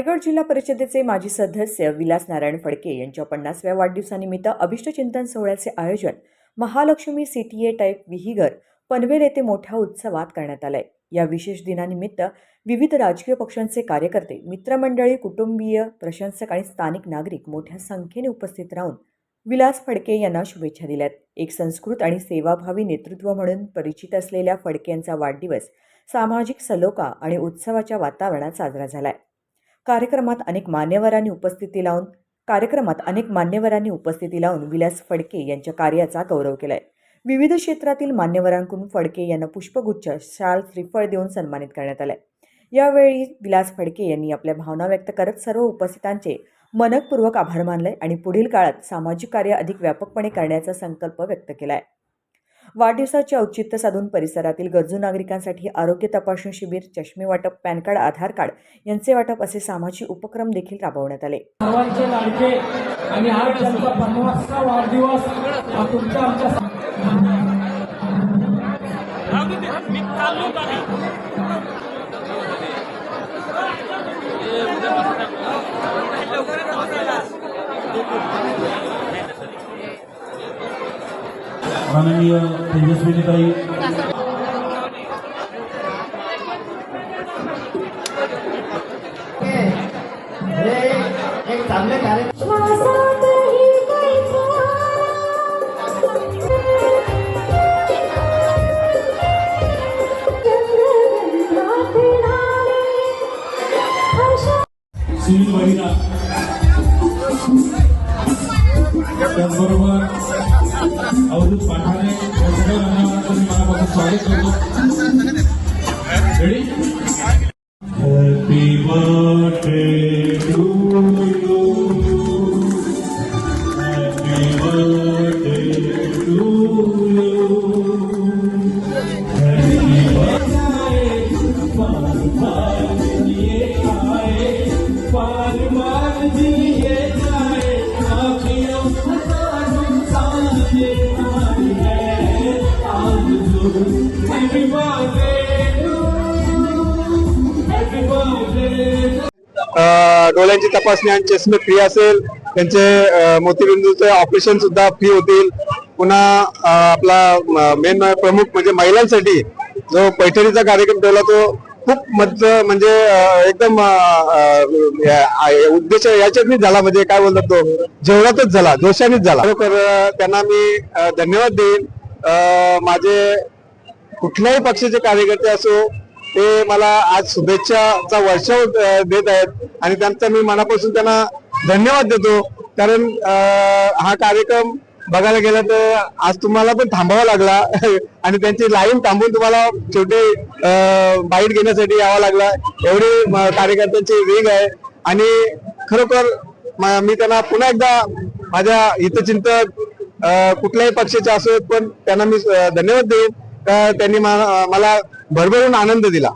रायगड जिल्हा परिषदेचे माजी सदस्य विलास नारायण फडके यांच्या पन्नासव्या वाढदिवसानिमित्त अभिष्टचिंतन सोहळ्याचे आयोजन महालक्ष्मी सीटीए टाईप विहिगर पनवेल येथे मोठ्या उत्सवात करण्यात आलंय. या विशेष दिनानिमित्त विविध राजकीय पक्षांचे कार्यकर्ते मित्रमंडळी कुटुंबीय प्रशंसक आणि स्थानिक नागरिक मोठ्या संख्येने उपस्थित राहून विलास फडके यांना शुभेच्छा दिल्यात. एक संस्कृत आणि सेवाभावी नेतृत्व म्हणून परिचित असलेल्या फडके यांचा वाढदिवस सामाजिक सलोखा आणि उत्सवाच्या वातावरणात साजरा झालाय. कार्यक्रमात अनेक मान्यवरांनी उपस्थिती लावून कार्यक्रमात अनेक मान्यवरांनी उपस्थिती लावून विलास फडके यांच्या कार्याचा गौरव केलाय. विविध क्षेत्रातील मान्यवरांकडून फडके यांना पुष्पगुच्छ शाल श्रीफळ देऊन सन्मानित करण्यात आलंय. यावेळी विलास फडके यांनी आपल्या भावना व्यक्त करत सर्व उपस्थितांचे मनपूर्वक आभार मानले आणि पुढील काळात सामाजिक कार्य अधिक व्यापकपणे करण्याचा संकल्प व्यक्त केला आहे वाढदिवसाचे औचित्य साधून परिसरातील गरजू नागरिकांसाठी आरोग्य तपासणी शिबिर चष्मे वाटप पॅन कार्ड आधार कार्ड यांचे वाटप असे सामाजिक उपक्रम देखील राबवण्यात आले. सर्वांचे लाडके आणि आज त्यांचा पन्नासचा वाढदिवस हा तुमच्या आमच्या माननीय तेजस्विनीताई एक चांगले कार्य श्वासातही कैसा चंद्रगंधा फिराले हर्षा सुनील वहिना त्याचबरोबर अवधूत पाठाणे या सगळ्या मान्यवरांचं मी मनापासून स्वागत करतो ready happy birthday to you happy birthday to you happy अ, डोळ्यांची तपासणी आणि चष्मे फ्री असेल. त्यांचे मोतीबिंदूचे ऑपरेशन सुद्धा फ्री होतील. पुन्हा आपला मेन प्रमुख म्हणजे महिलांसाठी जो पैठणीचा कार्यक्रम ठेवला तो खूप मत म्हणजे एकदम उद्देश याच्यातच झाला म्हणजे काय बोलतात तो? जेवणातच झाला जोशानेच झाला. खरोखर त्यांना मी धन्यवाद देईन. माझे कुठल्याही पक्षाचे कार्यकर्ते असो ते मला आज शुभेच्छाचा वर्षाव देत आहेत आणि त्यांचा मी मनापासून त्यांना धन्यवाद देतो. कारण हा कार्यक्रम बघायला गेला तर आज तुम्हाला पण थांबावा लागला आणि त्यांची लाईन थांबून तुम्हाला छोटे बाईट घेण्यासाठी यावा लागला. एवढी कार्यकर्त्यांची वेग आहे. आणि खरोखर मी त्यांना पुन्हा एकदा माझ्या हितचिंतक कुठल्याही पक्षाचे असोत पण त्यांना मी धन्यवाद देईन. का त्यांनी मला भरभरून आनंद दिला.